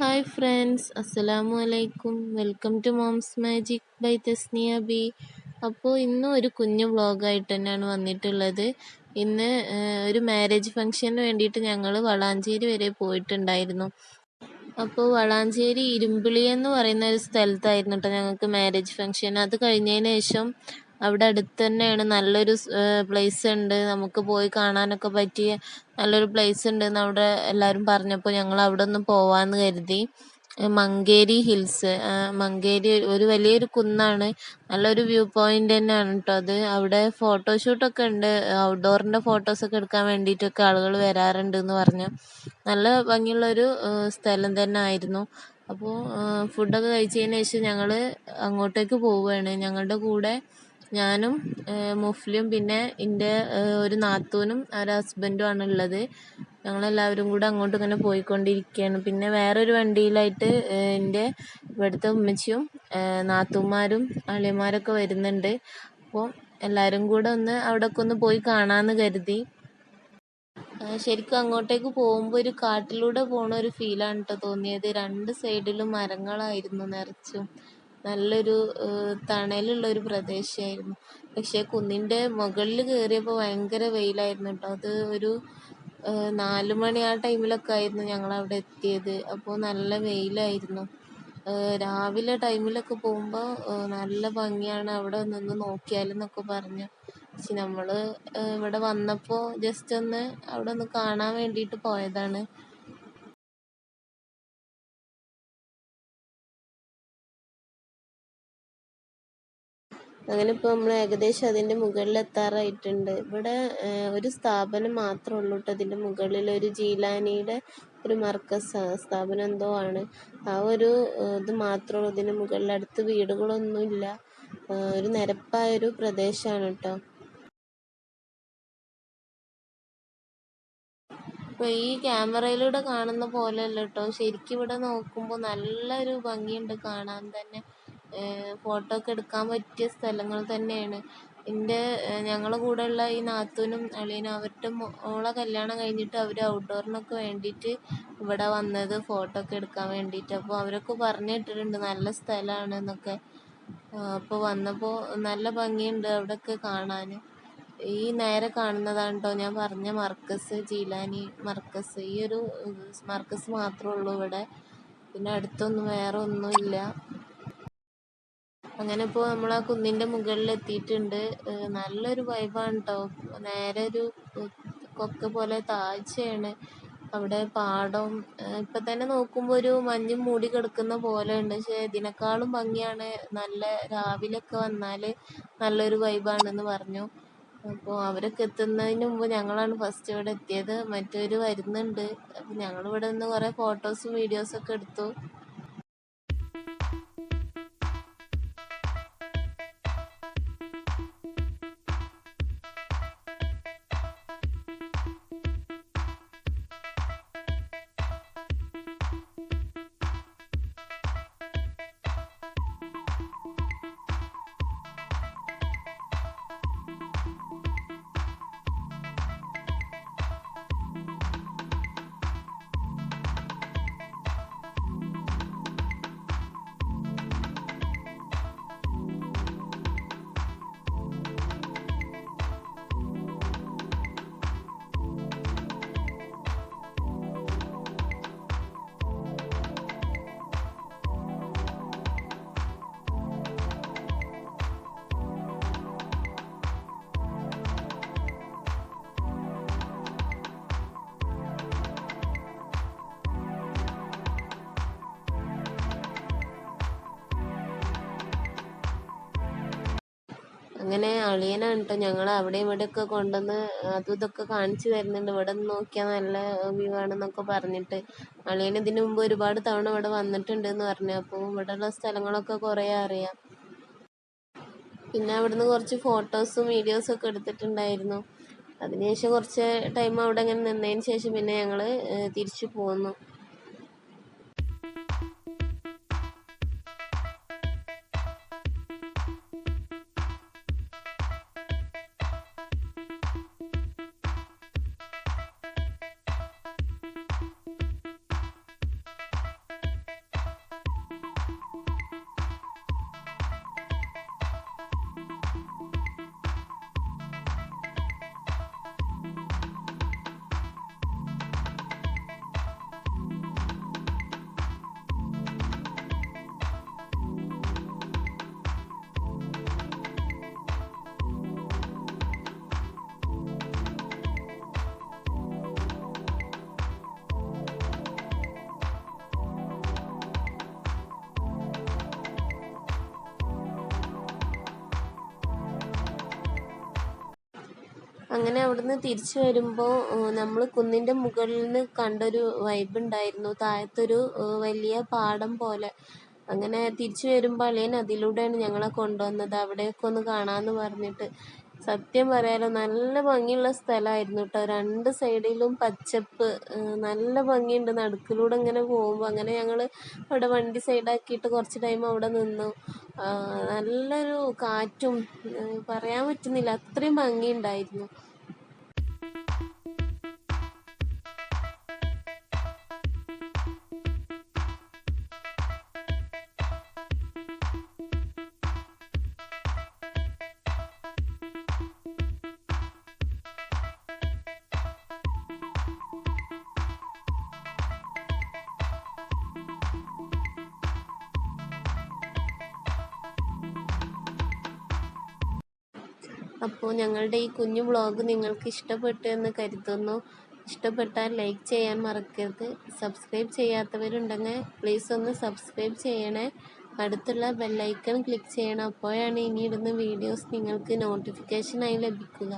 Hi friends അസ്സലാമു അലൈക്കും welcome to mom's magic by Thasniya B അപ്പോൾ ഇന്നും ഒരു കുഞ്ഞു വ്ളോഗായിട്ട് തന്നെയാണ് വന്നിട്ടുള്ളത്. ഇന്ന് ഒരു മാരേജ് ഫംഗ്ഷന് വേണ്ടിയിട്ട് ഞങ്ങൾ വളാഞ്ചേരി വരെ പോയിട്ടുണ്ടായിരുന്നു. അപ്പോൾ വളാഞ്ചേരി ഇരുമ്പിളി എന്ന് പറയുന്ന ഒരു സ്ഥലത്തായിരുന്നു കേട്ടോ ഞങ്ങൾക്ക് മാരേജ് ഫംഗ്ഷൻ അത് കഴിഞ്ഞതിന് ശേഷം അവിടെ അടുത്ത് തന്നെയാണ് നല്ലൊരു പ്ലേസ് ഉണ്ട്. നമുക്ക് പോയി കാണാനൊക്കെ പറ്റിയ നല്ലൊരു പ്ലേസ് ഉണ്ടെന്ന് അവിടെ എല്ലാവരും പറഞ്ഞപ്പോൾ ഞങ്ങൾ അവിടെ ഒന്ന് പോവാന്ന് കരുതി. മങ്കേരി ഹിൽസ് മങ്കേരി ഒരു വലിയൊരു കുന്നാണ്. നല്ലൊരു വ്യൂ പോയിന്റ് തന്നെയാണ് കേട്ടോ അത്. അവിടെ ഫോട്ടോഷൂട്ടൊക്കെ ഉണ്ട്. ഔട്ട്ഡോറിന്റെ ഫോട്ടോസ് ഒക്കെ എടുക്കാൻ വേണ്ടിയിട്ടൊക്കെ ആളുകൾ വരാറുണ്ട് എന്ന് പറഞ്ഞു. നല്ല ഭംഗിയുള്ളൊരു സ്ഥലം തന്നെ ആയിരുന്നു. അപ്പോൾ ഫുഡൊക്കെ കഴിച്ചതിന് ശേഷം ഞങ്ങൾ അങ്ങോട്ടേക്ക് പോവുകയാണ്. ഞങ്ങളുടെ കൂടെ ഞാനും മുഫ്ലിയും പിന്നെ എന്റെ ഒരു നാത്തൂനും ഒരു ഹസ്ബൻഡും ആണ് ഉള്ളത്. ഞങ്ങളെല്ലാവരും കൂടെ അങ്ങോട്ടും ഇങ്ങനെ പോയിക്കൊണ്ടിരിക്കുകയാണ് പിന്നെ വേറൊരു വണ്ടിയിലായിട്ട് എന്റെ ഇവിടുത്തെ ഉമ്മച്ചിയും നാത്തൂന്മാരും അളിയന്മാരൊക്കെ വരുന്നുണ്ട്. അപ്പോൾ എല്ലാവരും കൂടെ ഒന്ന് അവിടെയൊക്കെ ഒന്ന് പോയി കാണാമെന്ന് കരുതി. ശരിക്കും അങ്ങോട്ടേക്ക് പോകുമ്പോൾ ഒരു കാട്ടിലൂടെ പോണ ഒരു ഫീലാണ് കേട്ടോ തോന്നിയത്. രണ്ട് സൈഡിലും മരങ്ങളായിരുന്നു നിറച്ചും. നല്ലൊരു തണലുള്ള ഒരു പ്രദേശമായിരുന്നു പക്ഷേ കുന്നിന്റെ മുകളിൽ കയറിയപ്പോൾ ഭയങ്കര വെയിലായിരുന്നു കേട്ടോ അത് ഒരു നാല് മണി ആ ടൈമിലൊക്കെ ആയിരുന്നു ഞങ്ങൾ അവിടെ എത്തിയത്. അപ്പോൾ നല്ല വെയിലായിരുന്നു. രാവിലെ ടൈമിലൊക്കെ പോകുമ്പോൾ നല്ല ഭംഗിയാണ് അവിടെ നിന്ന് നോക്കിയാലെന്നൊക്കെ പറഞ്ഞു. പക്ഷെ നമ്മൾ ഇവിടെ വന്നപ്പോൾ ജസ്റ്റ് ഒന്ന് അവിടെ ഒന്ന് കാണാൻ വേണ്ടിയിട്ട് പോയതാണ്. അങ്ങനെ ഇപ്പോൾ നമ്മൾ ഏകദേശം അതിന്റെ മുകളിൽ എത്താറായിട്ടുണ്ട് ഇവിടെ ഒരു സ്ഥാപനം മാത്രമേ ഉള്ളൂ കേട്ടോ അതിന്റെ മുകളിൽ ഒരു ജീലാനിയുടെ ഒരു മർക്കസ് സ്ഥാപനം എന്തോ ആണ്. ആ ഒരു ഇത് മാത്രമേ ഉള്ളൂ. ഇതിന്റെ മുകളിൽ അടുത്ത് വീടുകളൊന്നുമില്ല ഒരു നിരപ്പായൊരു പ്രദേശമാണ് കേട്ടോ ഇപ്പൊ ഈ ക്യാമറയിലൂടെ കാണുന്ന പോലെയല്ല കേട്ടോ ശരിക്കും ഇവിടെ നോക്കുമ്പോൾ നല്ലൊരു ഭംഗിയുണ്ട് കാണാൻ തന്നെ. ഫോട്ടോ ഒക്കെ എടുക്കാൻ പറ്റിയ സ്ഥലങ്ങൾ തന്നെയാണ്. എന്റെ ഞങ്ങളെ കൂടെയുള്ള ഈ നാത്തൂനും അളിയനും അവരുടെ മോളെ കല്യാണം കഴിഞ്ഞിട്ട് അവർ ഔട്ട്ഡോറിനൊക്കെ വേണ്ടിയിട്ട് ഇവിടെ വന്നത് ഫോട്ടോ ഒക്കെ എടുക്കാൻ വേണ്ടിയിട്ട് അപ്പോൾ അവരൊക്കെ പറഞ്ഞു കേട്ടിട്ടുണ്ട് നല്ല സ്ഥലമാണ് എന്നൊക്കെ. അപ്പോൾ വന്നപ്പോൾ നല്ല ഭംഗിയുണ്ട് അവിടെയൊക്കെ കാണാൻ ഈ നേരെ കാണുന്നതാണ് കേട്ടോ ഞാൻ പറഞ്ഞ മർക്കസ് ജീലാനി മർക്കസ്. ഈ ഒരു മർക്കസ് മാത്രമേ ഉള്ളൂ ഇവിടെ. പിന്നെ അടുത്തൊന്നും വേറെ ഒന്നുമില്ല. അങ്ങനെ ഇപ്പോൾ നമ്മൾ ആ കുന്നിന്റെ മുകളിൽ എത്തിയിട്ടുണ്ട് നല്ലൊരു വൈബാണ് കേട്ടോ നേരെ ഒരു കൊക്ക പോലെ താഴ്ചയാണ്. അവിടെ പാടം ഇപ്പം തന്നെ നോക്കുമ്പോൾ ഒരു മഞ്ഞ് മൂടി കിടക്കുന്ന പോലെ ഉണ്ട് പക്ഷേ ഇതിനേക്കാളും ഭംഗിയാണ് നല്ല രാവിലെയൊക്കെ വന്നാൽ നല്ലൊരു വൈബാണെന്ന് പറഞ്ഞു. അപ്പോൾ അവരൊക്കെ എത്തുന്നതിന് മുമ്പ് ഞങ്ങളാണ് ഫസ്റ്റ് ഇവിടെ എത്തിയത്. മറ്റൊരു വരുന്നുണ്ട്. അപ്പോൾ ഞങ്ങൾ ഇവിടെ നിന്ന് കുറേ ഫോട്ടോസും വീഡിയോസൊക്കെ എടുത്തു. അങ്ങനെ അളിയനാണ് കേട്ടോ ഞങ്ങളെ അവിടെയും ഇവിടെയൊക്കെ കൊണ്ടുവന്ന് അതും ഇതൊക്കെ കാണിച്ചു തരുന്നുണ്ട്. ഇവിടെ നിന്ന് നോക്കിയാൽ നല്ല വ്യൂ ആണെന്നൊക്കെ പറഞ്ഞിട്ട്. അളിയൻ ഇതിന് മുമ്പ് ഒരുപാട് തവണ ഇവിടെ വന്നിട്ടുണ്ട് എന്ന് പറഞ്ഞു. അപ്പോൾ ഇവിടെയുള്ള സ്ഥലങ്ങളൊക്കെ കുറേ അറിയാം. പിന്നെ അവിടുന്ന് കുറച്ച് ഫോട്ടോസും വീഡിയോസും ഒക്കെ എടുത്തിട്ടുണ്ടായിരുന്നു. അതിനുശേഷം കുറച്ച് ടൈം അവിടെ ഇങ്ങനെ നിന്നതിന് ശേഷം പിന്നെ ഞങ്ങൾ തിരിച്ചു പോന്നു. അങ്ങനെ അവിടുന്ന് തിരിച്ചു വരുമ്പോൾ നമ്മൾ കുന്നിന്റെ മുകളിൽ നിന്ന് കണ്ടൊരു വൈബ് ഉണ്ടായിരുന്നു. താഴത്തൊരു വലിയ പാടം പോലെ. അങ്ങനെ തിരിച്ചു വരുമ്പോൾ അളിയൻ അതിലൂടെയാണ് ഞങ്ങളെ കൊണ്ടുവന്നത്. അവിടെയൊക്കെ ഒന്ന് കാണാമെന്ന് പറഞ്ഞിട്ട്. സത്യം പറയാലോ നല്ല ഭംഗിയുള്ള സ്ഥലമായിരുന്നു കേട്ടോ രണ്ട് സൈഡിലും പച്ചപ്പ് നല്ല ഭംഗിയുണ്ട്. നടുക്കിലൂടെ ഇങ്ങനെ പോകുമ്പോൾ അങ്ങനെ ഞങ്ങൾ അവിടെ വണ്ടി സൈഡാക്കിയിട്ട് കുറച്ച് ടൈം അവിടെ നിന്നു. നല്ലൊരു കാറ്റും പറയാൻ പറ്റുന്നില്ല. അത്രയും ഭംഗിയുണ്ടായിരുന്നു. അപ്പോൾ ഞങ്ങളുടെ ഈ കുഞ്ഞു വ്ളോഗ് നിങ്ങൾക്ക് ഇഷ്ടപ്പെട്ടു എന്ന് കരുതുന്നു. ഇഷ്ടപ്പെട്ടാൽ ലൈക്ക് ചെയ്യാൻ മറക്കരുത്. സബ്സ്ക്രൈബ് ചെയ്യാത്തവരുണ്ടെങ്കിൽ പ്ലീസ് ഒന്ന് സബ്സ്ക്രൈബ് ചെയ്യണേ. അടുത്തുള്ള ബെല്ലൈക്കൺ ക്ലിക്ക് ചെയ്യണം. അപ്പോഴാണ് ഇനി ഇടുന്ന വീഡിയോസ് നിങ്ങൾക്ക് നോട്ടിഫിക്കേഷനായി ലഭിക്കുക.